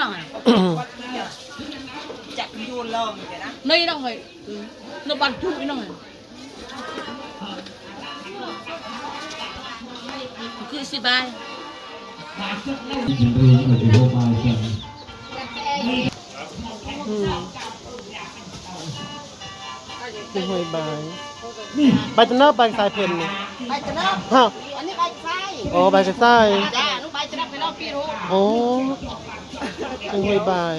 đó này จักยูนลงเดี๋ยวนะ đây đâu rồi ừ. nó bắn chút cái này cứ xì bài ยังเรียนอยู่ที่โรงพยาบาลกันอืมเป็นหอยบายใบตะเนิบใบสายเพนนี่ไปจะนับฮะอันนี้ไปไส้อ๋อใบกระซ้ายจ้าลูกไปจะนับไปแล้วพี่รู้อ๋อ เป็นหอยบาย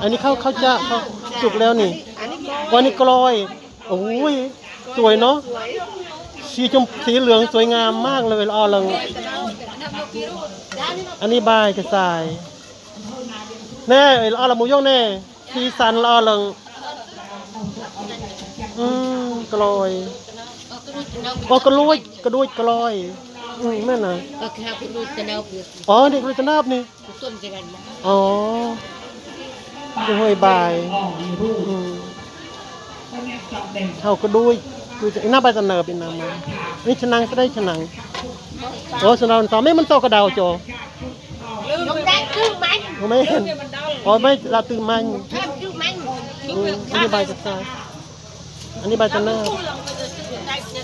อันนี้เข้าเข้าจะเข้าสุกแล้วนี่อันนี้กวันนี้กลอย โอ้ย สวยเนาะ สวยสีชมสีเหลืองสวยงามมากเลยออลัง อันนี้ใบกระซ้าย แน่เอออละหมูยองแน่ สีสันออลัง อืมกลอย โอ้กระลุยกระดุยกลอย อืมแม่นน่ะ Ờ, cái hào cũng nuôi tên đâu được อ๋อเด็กรุยตะนาบนี่ tuần cái này อ๋อเป็นห้วยบายอืมเฮากระดุยคือจะหน้าใบตะเนิบเป็นนามมานี่ชะนังก็ได้ชะนังโอ้สนานสอไม่มันโตกระดาวโจยกได้ครึ่งมันโอ้ไม่เห็นอ๋อไม่เราตื่นมันแค่ครึ่งมันอืมอันนี้ใบกระซายอันนี้ใบตะเนิบ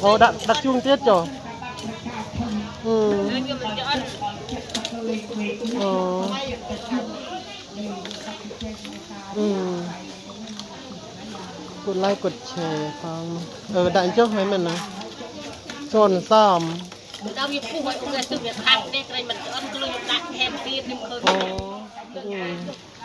อ๋อดักดักจุงเตี้ยโจอื มอ๋ออืมกดไลค์กดแชร์ฟังเออดันเจ้าให้มันนะส่วนซ้ đâu như khu hội cũng là sự việc khác đây cái này mình ơn cái lối đặt hèm tiền nhưng không ำอ๋ออืมเครียดเออนี่ใหญ่เอาใจใส่เพราะใส่เอาตาอย่างนี่เรียกมันขโมยพระนี่ว่าก็คือเ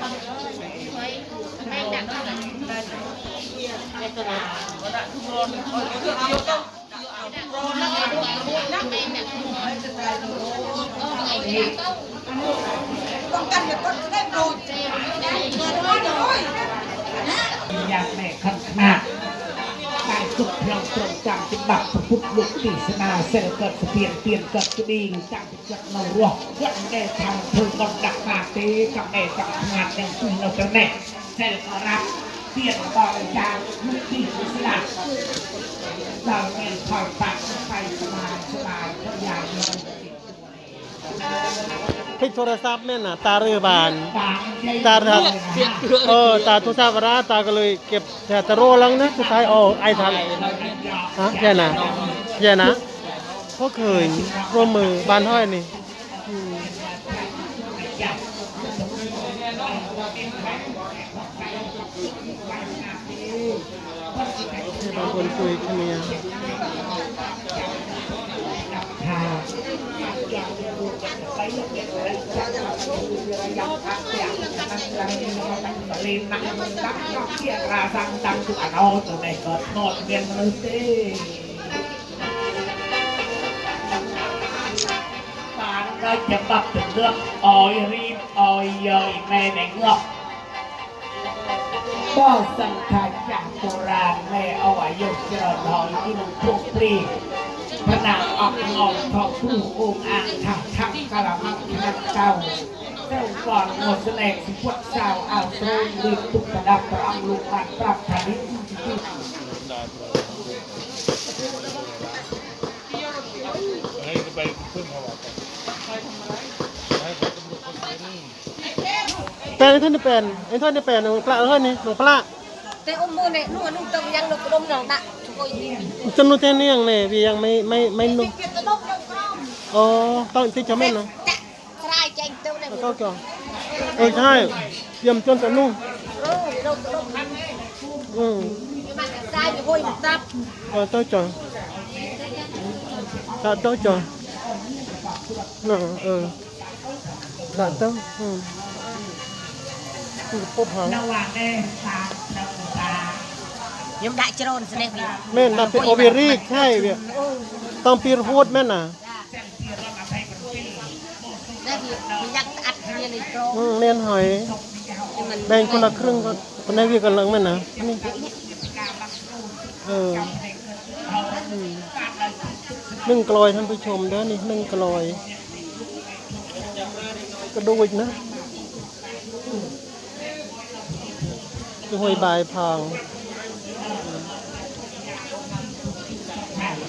ต้องกันเดี๋ยวก็ได้ดูด้ยอยากแม่ขันขนาด กายสุดเพลงตรงจำจิตบักพระพุทธลุกตีสนาเสด็จเกิดเปลี่ยนเปลี่ยนเกิดกระดิ่งจังจักเรารวยังได้ทำพึงกำดักมาตีกับแม่กับงานยังคุยเราจะแน่เสด็ พลิกโทรศัพท์แม่น่ะ ตาเรือบานปากใหญ่ตาทับเออตาโทรศัพท์ร้าตาก็เลยเก็บแต่ตะโรลังนะสุดท้ายอ๋อไอทันฮะแย่นะแย่นะเพราะเคยร่วมมือบานห้อยนี่อืมให้บางคนคุยขเมีย ราสังตังตุอนเกิดโนดเรียนมนุษย์ปานได้จะบับถึงเรื่องออยรีบออยเยยแม่ในเงือกก็สังขารจากโบราณแม่เอาไว้ยกเจริญหอยที่ลงพวกปรี ผนังออกงอกทองผู้องค์อ่างทักทักกะละมังขนาดเก่าเจ้าก่อนหมดแสลงพวกสาวเอาวโซ่ลืมตุกประดับประอังลูกบันปรับฐานิชแปลงไอ้ท่านนี่เป็นไอ้ท่านนี่เป็นหลวงพระเอ้ยนี่หลวงพระแต่อมมือเนี่ยนู่นนุ่งตัยังนุ่งกระดมหนังดะ จำนวนเท่านี้ยังเนี่ยพี่ยังไม่ไม่ไม่นุ่มเก็บกระดมยังกรอมอ๋อต้องที่จะแม่นเนาะจะสลายใจเต้าเลยแล้วก็เกี่ยวเออใช่เยี่ยมจนจะนุ่มรู้ đâu đâu อืม nhưng mà cái sai thì hôi một tập เออต้อยจอยตาต้อยจอยน่ะเออตาต้อยอืมคือพบหาง ระหว่างแดงตาดำตา nhưng đại tròn sẽ đẹp แม่นดับเป็นโอเวอรี่ใช่เวียต้องปีรพูดแม่นน่ะ đây thì mình nhắc ắt như này tròn อืมเนียนหอย nhưng mình แบ่งคนละครึ่งก็คนได้เวียกันลังแม่นน่ะนี่เอออืมนึ่งกลอยท่านผู้ชมเด้อนี่นึ่งกลอยกระดูกนะคือ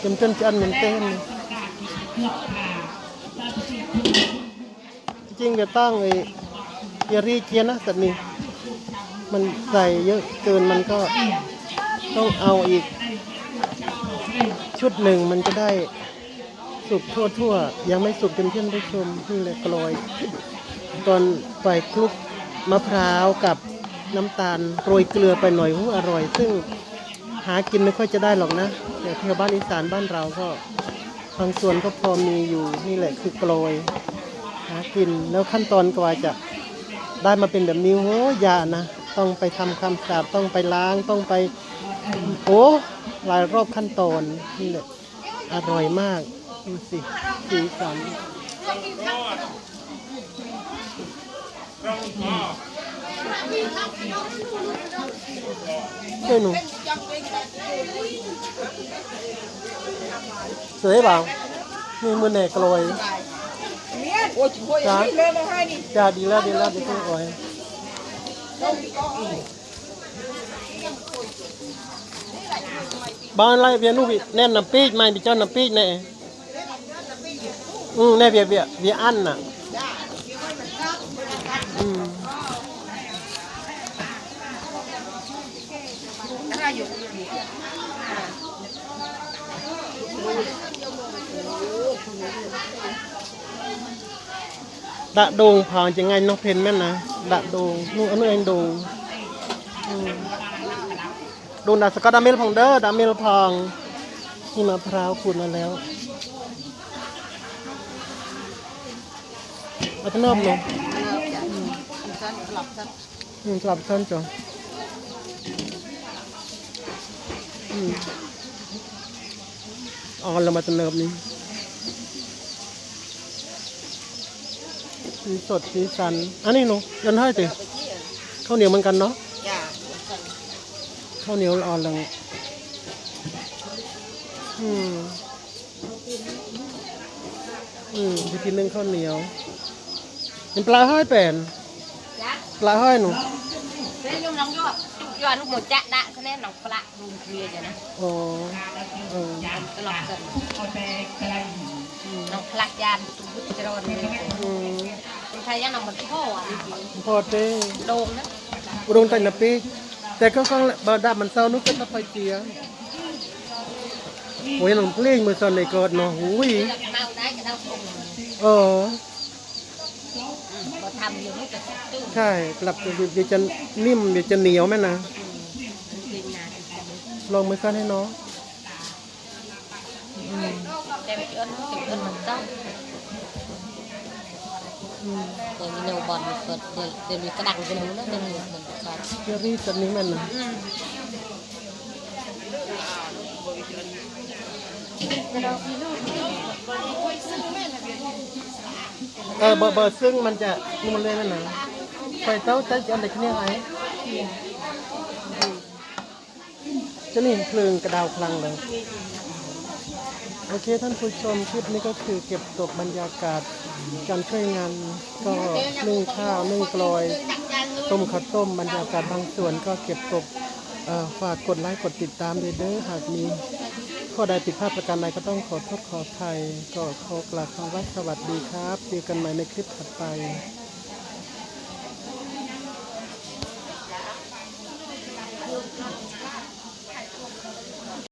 หอยบายพางจนจนจะอันเหมือนเต้นจริงจะตั้งไอ้เยรีเกียนะสัตว์นี่มันใส่เยอะเกินมันก็ต้องเอาอีก ชุดหนึ่งมันจะได้สุกทั่วทั่วยังไม่สุกเป็นเพื่อนผู้ชมนี่เลยกลอย ตอนใส่คลุกมะพร้าวกับน้ำตาลโรยเกลือไปหน่อยหูอร่อย ซึ่งากินไม่ค่อยจะได้หรอกนะแต่แถวบ้านอีสานบ้านเราก็บางส่วนก็พอมีอยู่นี่แหละคือโกลยหากินแล้วขั้นตอนกว่าจะได้มาเป็นแบบนี้โอ้ยานะต้องไปทำความสะอาดต้องไปล้างต้องไปโอ้หลายรอบขั้นตอนนี่แหละอร่อยมากดูสิสีสันเจ้าหนู สวยเปล่านี่มือแหนกลอย ôi chị hôi Dạ. đi lên đây hai đi จ้าดีแล้วดีแล้วดีต้องอ่อยบ้านไรเวียนลูกวิแน่นน้ำปีกไม่มีเจ้าน้ำปีกแน่อืมแน่เวียเวียเวียอันน่ะอืม ra อยู่ ดะโดงผ่านจะไงน้องเพนแม่นนะดะโดงนู่นอันนู้นเองโดงอืมโดงดาสกัดดามิลพองเด้อดามิลพองนี่มะพร้าวขูดมาแล้วเอาไปนอบลง sân lọc sân อืมสลับซ้อนจ้ะอืมเอ๋อเรามาตะเนิบนี้ สีสดสีสัน อันนี้หนูยันให้ติข้าวเหนียวเหมือนกันเนาะ dạ ข้าวเหนียวอ่อนลังอืมอืมจะกินนึ่งข้าวเหนียวเป็นปลาห้อยแป่น dạ ปลาห้อยหนู thế nhưng nóng vô cho ăn một chạ đạ cho nên nóng lạ luôn kia vậy nè อ๋อเออ cái lọc sân เอาแต่ไกล nóng lạ gian tụi bút tròn này อืม mình thấy nó một thô à พอเต้ đồn đó อุดมแต่นาปีกแต่ก็ข้างบาดับมันเศร้านุกก็ตะไฟเจียโอ้ยหลงเพลงมือสอนในกอดเนาะหูย cái mau đấy cái đau cùng เออ mà thầm nhiều lúc cái tư ใช่กลับจะเดี๋ยวจะนิ่มเดี๋ยวจะเหนียวแม่นะ tiền nhà thì sẽ ลองมือสั้นให้น้อง đem cho nó thì ơn mình xong rồi mình nấu bòn mình phật để để mình cái đằng cái nấu nó để mình mình phật เจอรี่สันนี้แม่นะ เออเบอร์เบอร์ซึ่งมันจะนี่มันเลยแม่นะไฟเต้าใจจะอะไรขึ้นยังไงจะนี่เพลิงกระดาวพลังเลย โอเคท่านผู้ชมคลิปนี้ก็คือเก็บตกบรรยากาศการช่วยงานก็นึ่งข้าวนึ่งกลอย ต้มข้าวต้มบรรยากาศบางส่วนก็เก็บตกฝากกดไลค์กดติดตามด้วยเด้อหากมีข้อใดผิดพลาดประการใดก็ต้องขอโทษขออภัยก็ขอกล่าวคำว่าสวัสดีครับเจอกันใหม่ในคลิปถัดไป